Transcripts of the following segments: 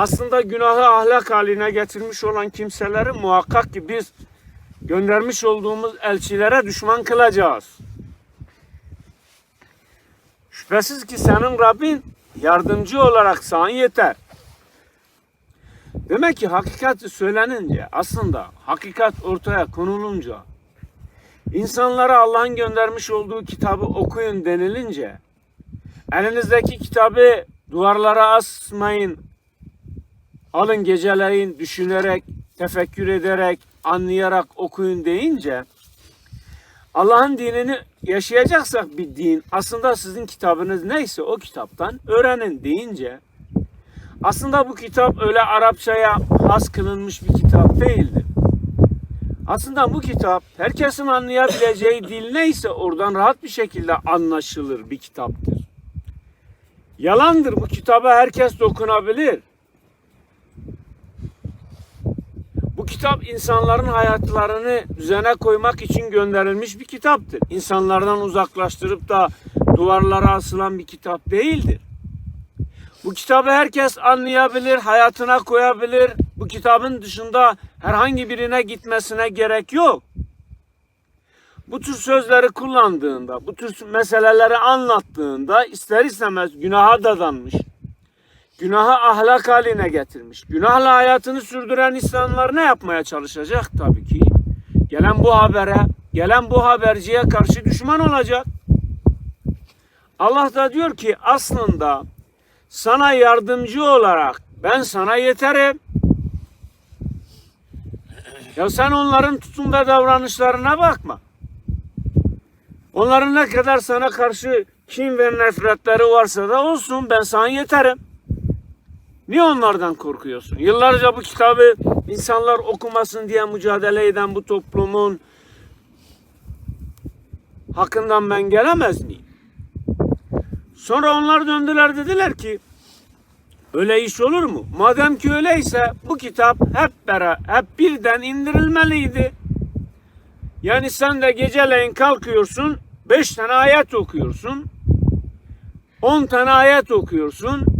aslında günahı ahlak haline getirmiş olan kimseleri muhakkak ki biz göndermiş olduğumuz elçilere düşman kılacağız. Şüphesiz ki senin Rabbin yardımcı olarak sana yeter. Demek ki hakikati söylenince aslında hakikat ortaya konulunca insanlara Allah'ın göndermiş olduğu kitabı okuyun denilince elinizdeki kitabı duvarlara asmayın alın geceleyin düşünerek tefekkür ederek anlayarak okuyun deyince Allah'ın dinini yaşayacaksak bir din aslında sizin kitabınız neyse o kitaptan öğrenin deyince aslında bu kitap öyle Arapçaya has kılınmış bir kitap değildir. Aslında bu kitap herkesin anlayabileceği dil neyse oradan rahat bir şekilde anlaşılır bir kitaptır. Yalandır bu kitaba herkes dokunabilir. Bu kitap insanların hayatlarını düzene koymak için gönderilmiş bir kitaptır. İnsanlardan uzaklaştırıp da duvarlara asılan bir kitap değildir. Bu kitabı herkes anlayabilir, hayatına koyabilir. Bu kitabın dışında herhangi birine gitmesine gerek yok. Bu tür sözleri kullandığında, bu tür meseleleri anlattığında ister istemez günaha dadanmış. Günahı ahlak haline getirmiş. Günahla hayatını sürdüren insanlar ne yapmaya çalışacak? Tabii ki gelen bu habere, gelen bu haberciye karşı düşman olacak. Allah da diyor ki aslında sana yardımcı olarak ben sana yeterim. Ya sen onların tutum ve davranışlarına bakma. Onların ne kadar sana karşı kin ve nefretleri varsa da olsun ben sana yeterim. Niye onlardan korkuyorsun? Yıllarca bu kitabı insanlar okumasın diye mücadele eden bu toplumun hakkından ben gelemez miyim? Sonra onlar döndüler dediler ki öyle iş olur mu? Madem ki öyleyse bu kitap hep beraber, hep birden indirilmeliydi. Yani sen de geceleyin kalkıyorsun, beş tane ayet okuyorsun, on tane ayet okuyorsun,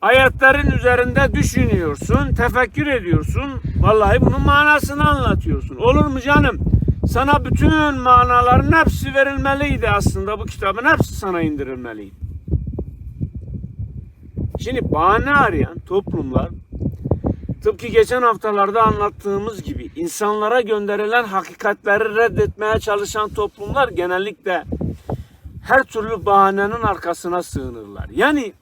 ayetlerin üzerinde düşünüyorsun, tefekkür ediyorsun. Vallahi bunun manasını anlatıyorsun. Olur mu canım? Sana bütün manaların hepsi verilmeliydi aslında. Bu kitabın hepsi sana indirilmeliydi. Şimdi bahane arayan toplumlar tıpkı geçen haftalarda anlattığımız gibi insanlara gönderilen hakikatleri reddetmeye çalışan toplumlar genellikle her türlü bahanenin arkasına sığınırlar. Yani